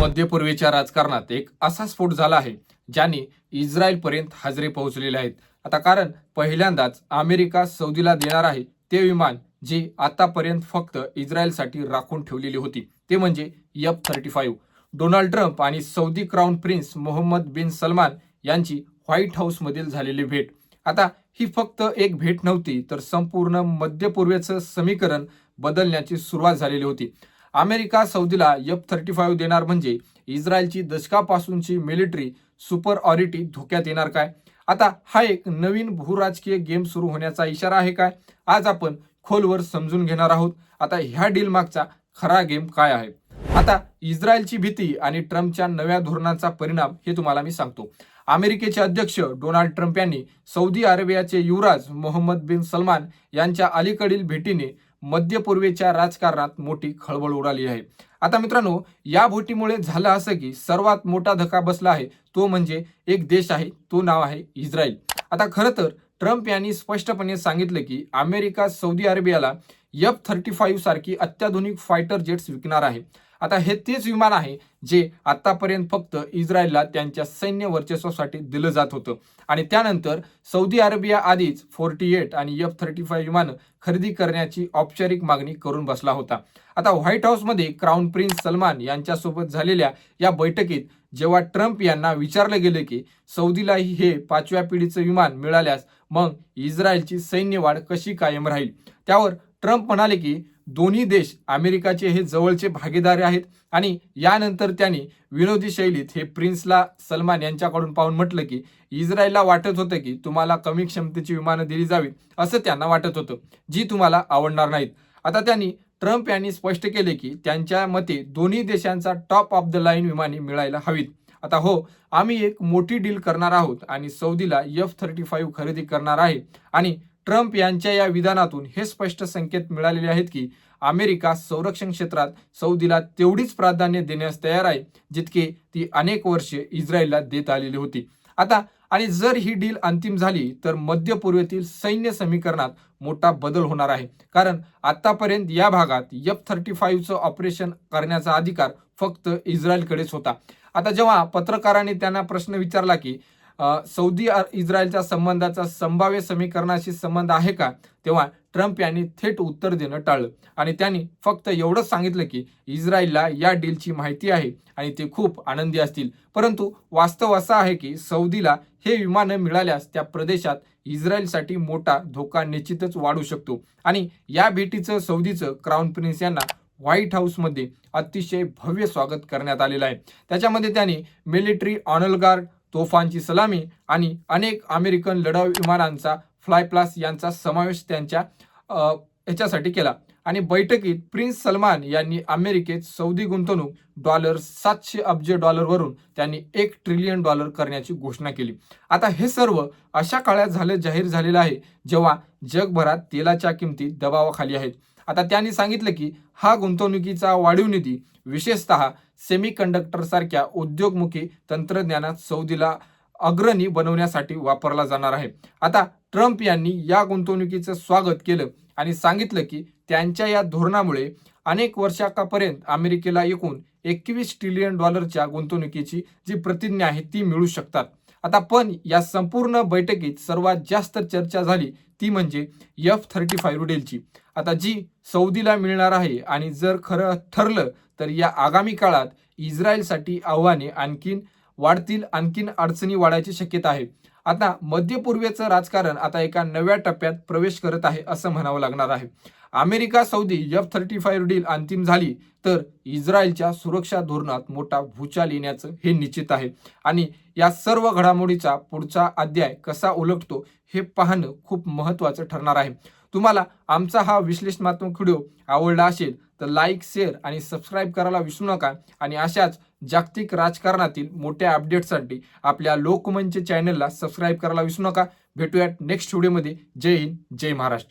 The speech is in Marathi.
मध्यपूर्वेच्या राजकारणात एक असा स्फोट झाला आहे ज्याने इस्रायलपर्यंत हजरे पोहोचलेले आहेत. आता कारण पहिल्यांदाच अमेरिका सौदीला देणार आहे ते विमान जे आतापर्यंत फक्त इस्रायलसाठी राखून ठेवलेली होती ते म्हणजे F thirty five Donald Trump आणि Saudi crown prince Mohammed bin Salman यांची व्हाईट हाऊसमधील झालेली भेट. आता ही फक्त एक भेट नव्हती तर संपूर्ण मध्यपूर्वेचं समीकरण बदलण्याची सुरुवात झालेली होती. अमेरिका सौदीला एफ थर्टी फाईव्ह देणार म्हणजे इस्रायलची दशकापासूनची मिलिटरी सुपर ऑरिटी धोक्यात येणार काय? आता हा एक नवीन भूराजकीय गेम सुरू होण्याचा इशारा आहे काय? आज आपण खोलवर समजून घेणार आहोत. आता ह्या डील मागचा खरा गेम काय आहे? आता इस्रायलची भीती आणि ट्रम्पच्या नव्या धोरणाचा परिणाम हे तुम्हाला मी सांगतो. अमेरिकेचे अध्यक्ष डोनाल्ड ट्रम्प यांनी सौदी अरेबियाचे युवराज मोहम्मद बिन सलमान यांच्या अलीकडील भेटीने मध्य पूर्वेच्या राजकारणात मोठी खळबळ उडाली आहे. आता मित्रांनो या भोटीमुळे झालं असं की सर्वात मोठा धक्का बसला आहे तो म्हणजे एक देश आहे तो नाव आहे इस्रायल. आता खरं तर ट्रम्प यांनी स्पष्टपणे सांगितलं की अमेरिका सौदी अरेबियाला एफ थर्टी फाईव्ह सारखी अत्याधुनिक फायटर जेट्स विकणार आहे. आता हे तेच विमान आहे जे आतापर्यंत फक्त इस्रायलला त्यांच्या सैन्य वर्चस्वासाठी दिलं जात होतं. आणि त्यानंतर सौदी अरेबिया आधीच फोर्टी एट आणि एफ थर्टी फाईव्ह विमानं खरेदी करण्याची औपचारिक मागणी करून बसला होता. आता व्हाईट हाऊसमध्ये क्राऊन प्रिन्स सलमान यांच्यासोबत झालेल्या या बैठकीत जेव्हा ट्रम्प यांना विचारलं गेलं की सौदीलाही हे पाचव्या पिढीचं विमान मिळाल्यास मग इस्रायलची सैन्य वाढ कशी कायम राहील? त्यावर ट्रम्प म्हणाले की दोन्ही देश अमेरिकाचे हे जवळचे भागीदार आहेत आणि यानंतर त्यांनी विनोदी शैलीत हे प्रिन्सला सलमान यांच्याकडून पाहून म्हटलं की इस्रायलला वाटत होतं की तुम्हाला कमी क्षमतेची विमानं दिली जावीत असं त्यांना वाटत होतं जी तुम्हाला आवडणार नाहीत. आता त्यांनी ट्रम्प यांनी स्पष्ट केले की त्यांच्या मते दोन्ही देशांचा टॉप ऑफ द लाईन विमाने मिळायला हवीत. आता हो आम्ही एक मोठी डील करणार आहोत आणि सौदीला एफ थर्टी फाईव्ह खरेदी करणार आहे आणि ट्रम्प यांच्या या विधानातून हे स्पष्ट संकेत मिळालेले आहेत की अमेरिका संरक्षण क्षेत्रात सौदीला तेवढीच प्राधान्य देण्यास तयार आहे जितके ती अनेक वर्षे इस्रायलला देत आलेली होती. आता आणि जर ही डील अंतिम झाली तर मध्य पूर्वेतील सैन्य समीकरणात मोठा बदल होणार आहे. कारण आतापर्यंत या भागात एफ थर्टी फाईव्हचं ऑपरेशन करण्याचा अधिकार फक्त इस्रायलकडेच होता. आता जेव्हा पत्रकारांनी त्यांना प्रश्न विचारला की सौदी इस्रायलच्या संबंधाचा संभाव्य समीकरणाशी संबंध आहे का? तेव्हा ट्रम्प यांनी थेट उत्तर देणं टाळलं. आणि त्यांनी फक्त एवढंच सांगितलं की इस्रायलला या डीलची माहिती आहे आणि ते खूप आनंदी असतील. परंतु वास्तव असं आहे की सौदीला हे विमानं मिळाल्यास त्या प्रदेशात इस्रायलसाठी मोठा धोका निश्चितच वाढू शकतो. आणि या भेटीचं सौदीचं क्राऊन प्रिन्स यांना व्हाईट हाऊसमध्ये अतिशय भव्य स्वागत करण्यात आलेलं आहे. त्याच्यामध्ये त्यांनी मिलिटरी ऑनल गार्ड तोफांची सलामी आणि अनेक अमेरिकन लढाऊ विमानांचा फ्लाय प्लास यांचा समावेश त्यांच्या याच्यासाठी ह्याच्यासाठी केला. आणि बैठकीत प्रिन्स सलमान यांनी अमेरिकेत सौदी गुंतवणूक डॉलर सातशे अब्ज डॉलरवरून त्यांनी एक ट्रिलियन डॉलर करण्याची घोषणा केली. आता हे सर्व अशा काळात झालं जाहीर झालेलं आहे जेव्हा जगभरात तेलाच्या किमती दबावाखाली आहेत. आता त्यांनी सांगितलं की हा गुंतवणुकीचा वाढीव निधी विशेषतः सेमी कंडक्टर सारख्या उद्योगमुखी तंत्रज्ञानात सौदीला अग्रणी बनवण्यासाठी वापरला जाणार आहे. आता ट्रम्प यांनी या गुंतवणुकीचं स्वागत केलं आणि सांगितलं की त्यांच्या या धोरणामुळे अनेक वर्षाकापर्यंत अमेरिकेला एकूण एकवीस ट्रिलियन डॉलरच्या गुंतवणुकीची जी प्रतिज्ञा आहे ती मिळू शकतात. आता पण या संपूर्ण बैठकीत सर्वात जास्त चर्चा झाली ती म्हणजे एफ थर्टी फाईव्ह डीलची आता जी सौदीला मिळणार आहे आणि जर खरं ठरलं तर या आगामी काळात इस्रायलसाठी आव्हाने आणखीन वाढतील आणखीन अडचणी वाढायची शक्यता आहे. आता मध्यपूर्वेचं राजकारण आता एका नव्या टप्प्यात प्रवेश करत आहे असं म्हणावं लागणार आहे. America Saudi F thirty five deal अंतिम झाली तर इस्रायलच्या सुरक्षा धोरणात मोठा भूचाल येण्याचं हे निश्चित आहे. आणि या सर्व घडामोडीचा पुढचा अध्याय कसा उलटतो हे पाहणं खूप महत्त्वाचं ठरणार आहे. तुम्हाला आमचा हा विश्लेषणात्मक व्हिडिओ आवडला असेल तर लाईक शेअर आणि सबस्क्राईब करायला विसरू नका. आणि अशाच जागतिक राजकारणातील मोठ्या अपडेटसाठी आपल्या लोकमंच चॅनलला सबस्क्राईब करायला विसरू नका. भेटूयात नेक्स्ट व्हिडिओमध्ये जय हिंद जय महाराष्ट्र.